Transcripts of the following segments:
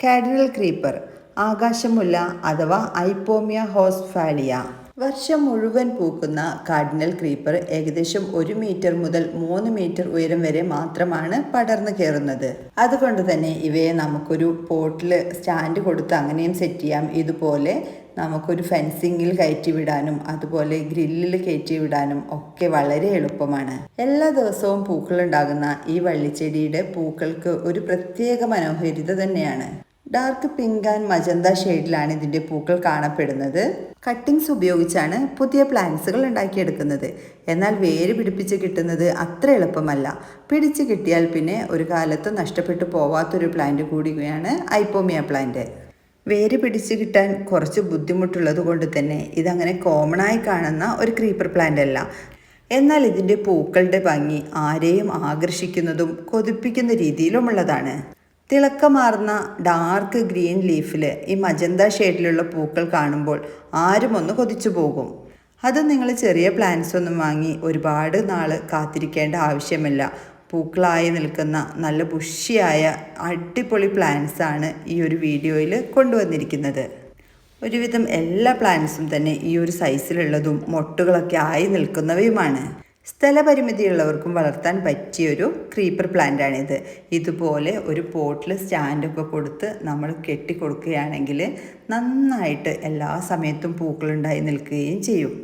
കാഡിനൽ creeper ആകാശമുല്ല അഥവാ ഐപ്പോമിയ ഹോസ്ഫാലിയ. വർഷം മുഴുവൻ പൂക്കുന്ന കാർഡിനൽ ക്രീപ്പർ ഏകദേശം ഒരു മീറ്റർ മുതൽ മൂന്ന് മീറ്റർ ഉയരം വരെ മാത്രമാണ് പടർന്നു കയറുന്നത്. അതുകൊണ്ട് തന്നെ ഇവയെ നമുക്കൊരു പോട്ടിൽ സ്റ്റാൻഡ് കൊടുത്ത് അങ്ങനെയും സെറ്റ് ചെയ്യാം. ഇതുപോലെ നമുക്കൊരു ഫെൻസിങ്ങിൽ കയറ്റി വിടാനും അതുപോലെ ഗ്രില്ലിൽ കയറ്റി വിടാനും ഒക്കെ വളരെ എളുപ്പമാണ്. എല്ലാ ദിവസവും പൂക്കളുണ്ടാകുന്ന ഈ വള്ളിച്ചെടിയുടെ പൂക്കൾക്ക് ഒരു പ്രത്യേക മനോഹാരിത തന്നെയാണ്. ഡാർക്ക് പിങ്ക് ആൻഡ് മജന്ത ഷെയ്ഡിലാണ് ഇതിന്റെ പൂക്കൾ കാണപ്പെടുന്നത്. കട്ടിങ്സ് ഉപയോഗിച്ചാണ് പുതിയ പ്ലാന്റ്സുകൾ ഉണ്ടാക്കിയെടുക്കുന്നത്. എന്നാൽ വേര് പിടിപ്പിച്ച് കിട്ടുന്നത് അത്ര എളുപ്പമല്ല. പിടിച്ച് കിട്ടിയാൽ പിന്നെ ഒരു കാലത്ത് നഷ്ടപ്പെട്ടു പോവാത്തൊരു പ്ലാന്റ് കൂടിയാണ് ഐപ്പോമിയ പ്ലാന്റ് വേര് പിടിച്ച് കിട്ടാൻ കുറച്ച് ബുദ്ധിമുട്ടുള്ളത് കൊണ്ട് തന്നെ ഇതങ്ങനെ കോമണായി കാണുന്ന ഒരു ക്രീപ്പർ പ്ലാന്റ് അല്ല. എന്നാൽ ഇതിന്റെ പൂക്കളുടെ ഭംഗി ആരെയും ആകർഷിക്കുന്നതും കൊതിപ്പിക്കുന്ന രീതിയിലുമുള്ളതാണ്. തിളക്കമാർന്ന ഡാർക്ക് ഗ്രീൻ ലീഫിൽ ഈ മജന്ത ഷെയ്ഡിലുള്ള പൂക്കൾ കാണുമ്പോൾ ആരും ഒന്ന് കൊതിച്ചു പോകും. അത് നിങ്ങൾ ചെറിയ പ്ലാന്റ്സ് ഒന്നും വാങ്ങി ഒരുപാട് നാൾ കാത്തിരിക്കേണ്ട ആവശ്യമില്ല. പൂക്കളായി നിൽക്കുന്ന നല്ല ബുഷിയായ അടിപൊളി പ്ലാന്റ്സ് ആണ് ഈ ഒരു വീഡിയോയിൽ കൊണ്ടുവന്നിരിക്കുന്നത്. ഒരുവിധം എല്ലാ പ്ലാന്റ്സും തന്നെ ഈ ഒരു സൈസിലുള്ളതും മൊട്ടുകളൊക്കെ ആയി നിൽക്കുന്നവയുമാണ്. സ്ഥലപരിമിതിയുള്ളവർക്കും വളർത്താൻ പറ്റിയൊരു ക്രീപ്പർ പ്ലാന്റാണിത് ഇതുപോലെ ഒരു പോട്ടിൽ സ്റ്റാൻഡൊക്കെ കൊടുത്ത് നമ്മൾ കെട്ടിക്കൊടുക്കുകയാണെങ്കിൽ നന്നായിട്ട് എല്ലാ സമയത്തും പൂക്കളുണ്ടായി നിൽക്കുകയും ചെയ്യും.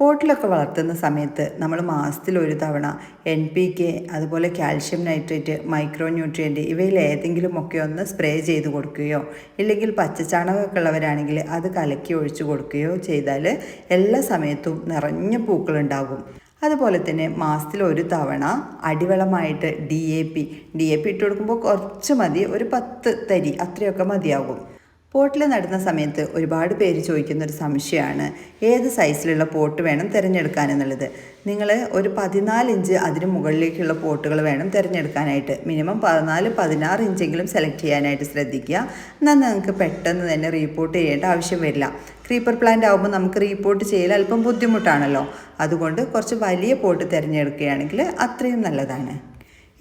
പോട്ടിലൊക്കെ വളർത്തുന്ന സമയത്ത് നമ്മൾ മാസത്തിൽ ഒരു തവണ എൻ പി കെ അതുപോലെ കാൽഷ്യം നൈട്രേറ്റ് മൈക്രോ ന്യൂട്രിയന്റ് ഇവയിൽ ഏതെങ്കിലുമൊക്കെ ഒന്ന് സ്പ്രേ ചെയ്ത് കൊടുക്കുകയോ ഇല്ലെങ്കിൽ പച്ചച്ചാണകമൊക്കെ ഉള്ളവരാണെങ്കിൽ അത് കലക്കി ഒഴിച്ചു കൊടുക്കുകയോ ചെയ്താൽ എല്ലാ സമയത്തും നിറഞ്ഞ പൂക്കളുണ്ടാകും. അതുപോലെ തന്നെ മാസത്തിൽ ഒരു തവണ അടിവളമായിട്ട് D A P D A P ഇട്ട് കൊടുക്കുമ്പോൾ കുറച്ച് മതി. ഒരു പത്ത് തരി. അത്രയൊക്കെ മതിയാകും. പോട്ടിൽ നടുന്ന സമയത്ത് ഒരുപാട് പേര് ചോദിക്കുന്ന ഒരു സംശയമാണ്. ഏത് സൈസിലുള്ള പോട്ട് വേണം തിരഞ്ഞെടുക്കാൻ എന്നുള്ളത്. നിങ്ങൾ ഒരു പതിനാല് ഇഞ്ച് അതിന് മുകളിലേക്കുള്ള പോട്ടുകൾ വേണം തിരഞ്ഞെടുക്കാനായിട്ട്. മിനിമം പതിനാല് പതിനാറ് ഇഞ്ചെങ്കിലും സെലക്ട് ചെയ്യാനായിട്ട് ശ്രദ്ധിക്കുക. എന്നാൽ നിങ്ങൾക്ക് പെട്ടെന്ന് തന്നെ റീപോർട്ട് ചെയ്യേണ്ട ആവശ്യം വരില്ല. ക്രീപ്പർ പ്ലാന്റ് ആകുമ്പോൾ നമുക്ക് റീപോർട്ട് ചെയ്യൽ അല്പം ബുദ്ധിമുട്ടാണല്ലോ. അതുകൊണ്ട് കുറച്ച് വലിയ പോട്ട് തിരഞ്ഞെടുക്കുകയാണെങ്കിൽ അത്രയും നല്ലതാണ്.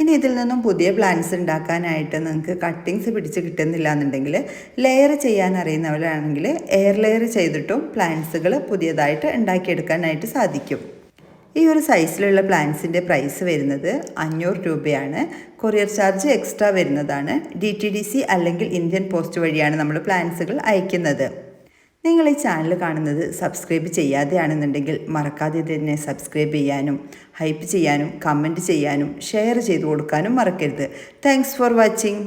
ഇനി ഇതിൽ നിന്നും പുതിയ പ്ലാന്റ്സ് ഉണ്ടാക്കാനായിട്ട് നിങ്ങൾക്ക് കട്ടിങ്സ് പിടിച്ച് കിട്ടുന്നില്ല എന്നുണ്ടെങ്കിൽ ലെയർ ചെയ്യാൻ അറിയുന്നവരാണെങ്കിൽ എയർ ലെയർ ചെയ്തിട്ടും പ്ലാന്റ്സുകൾ പുതിയതായിട്ട് ഉണ്ടാക്കിയെടുക്കാനായിട്ട് സാധിക്കും. ഈ ഒരു സൈസിലുള്ള പ്ലാന്റ്സിന്റെ പ്രൈസ് വരുന്നത് അഞ്ഞൂറ് രൂപയാണ്. കൊറിയർ ചാർജ് എക്സ്ട്രാ വരുന്നതാണ്. ഡി അല്ലെങ്കിൽ ഇന്ത്യൻ പോസ്റ്റ് വഴിയാണ് നമ്മൾ പ്ലാന്റ്സുകൾ അയക്കുന്നത്. നിങ്ങൾ ഈ ചാനൽ കാണുന്നത് സബ്സ്ക്രൈബ് ചെയ്യാതെയാണെന്നുണ്ടെങ്കിൽ മറക്കാതെ തന്നെ സബ്സ്ക്രൈബ് ചെയ്യാനും ഹൈപ്പ് ചെയ്യാനും കമന്റ് ചെയ്യാനും ഷെയർ ചെയ്തു കൊടുക്കാനും മറക്കരുത്. Thanks for watching